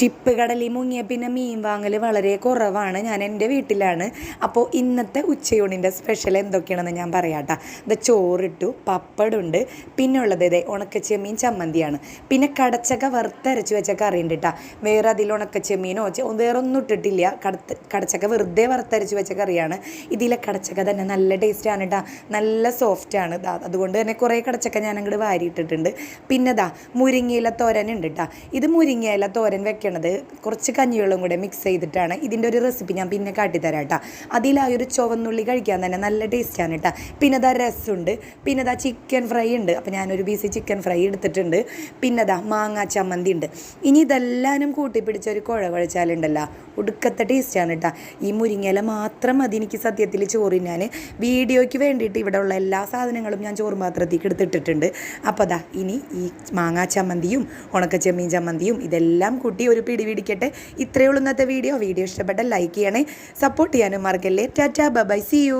Ship കടലിൽ മുങ്ങിയ പിന്നെ മീൻ വാങ്ങൽ വളരെ കുറവാണ്. ഞാൻ എന്റെ വീട്ടിലാണ്. അപ്പോൾ ഇന്നത്തെ ഉച്ചയൂണിന്റെ സ്പെഷ്യൽ എന്തൊക്കെയാണെന്ന് ഞാൻ പറയാട്ടാ. ഇത് ചോറിട്ടു പപ്പടുണ്ട്. പിന്നെ ഉള്ളത് ഇതേ ഉണക്കച്ചെമ്മീൻ ചമ്മന്തിയാണ്. പിന്നെ കടച്ചക്ക വറുത്തരച്ച് വെച്ച കറി ഉണ്ട് കേട്ടോ വേറെ അതിൽ ഉണക്കച്ചെമ്മീനോ വേറെ ഒന്നും ഇട്ടിട്ടില്ല. കടത്ത് കടച്ചക്ക വെറുതെ വറുത്തരച്ച് വെച്ച കറിയാണ്. ഇതിലെ കടച്ചക്ക തന്നെ നല്ല ടേസ്റ്റാണ് കേട്ടോ നല്ല സോഫ്റ്റാണ്. അതുകൊണ്ട് തന്നെ കുറേ കടച്ചക്ക ഞാൻ അങ്ങോട്ട് വാരിയിട്ടിട്ടുണ്ട്. പിന്നെ ദാ മുരിങ്ങയില തോരൻ ഉണ്ട് കേട്ടോ ഇത് മുരിങ്ങയില തോരൻ വെക്കണത് കുറച്ച് കഞ്ഞിവെള്ളം കൂടെ മിക്സ് ചെയ്തിട്ടാണ് ഇതിന്റെ ഒരു റെസിപ്പി ഞാൻ പിന്നെ കാട്ടിത്തരാം കേട്ടോ അതിലാ ഒരു ചുവന്നുള്ളി കഴിക്കാൻ തന്നെ നല്ല ടേസ്റ്റാണ് കേട്ടോ പിന്നെ ദാ രസമുണ്ട് പിന്നെ ദാ ചിക്കൻ ഫ്രൈ ഉണ്ട്. അപ്പോൾ ഞാനൊരു പീസ് ചിക്കൻ ഫ്രൈ എടുത്തിട്ടുണ്ട്. പിന്നെ ദാ മാങ്ങാ ചമ്മന്തി ഉണ്ട്. ഇനി ഇതെല്ലാനും കൂട്ടിപ്പിടിച്ച ഒരു കുഴ കുഴച്ചാലുണ്ടല്ലോ ഒടുക്കത്തെ ടേസ്റ്റാണ് കേട്ടോ ഈ മുരിങ്ങയില മാത്രം മതി എനിക്ക് സത്യത്തിൽ ചോറിനാൻ വീഡിയോയ്ക്ക് വേണ്ടിയിട്ട് ഇവിടെ ഉള്ള എല്ലാ സാധനങ്ങളും ഞാൻ ചോറ് പാത്രത്തേക്ക് എടുത്തിട്ടിട്ടുണ്ട്. അപ്പോൾ അതാ ഇനി ഈ മാങ്ങാ ചമ്മന്തിയും ഉണക്ക ചെമ്മീൻ ചമ്മന്തിയും ഇതെല്ലാം കൂട്ടി ഒരു പിടി പിടിക്കട്ടെ. ഇത്രയേ ഉള്ളൂ ഇന്നത്തെ വീഡിയോ വീഡിയോ ഇഷ്ടപ്പെട്ട ലൈക്ക് ചെയ്യണേ. സപ്പോർട്ട് ചെയ്യാനും മറക്കല്ലേ. Tata bye C U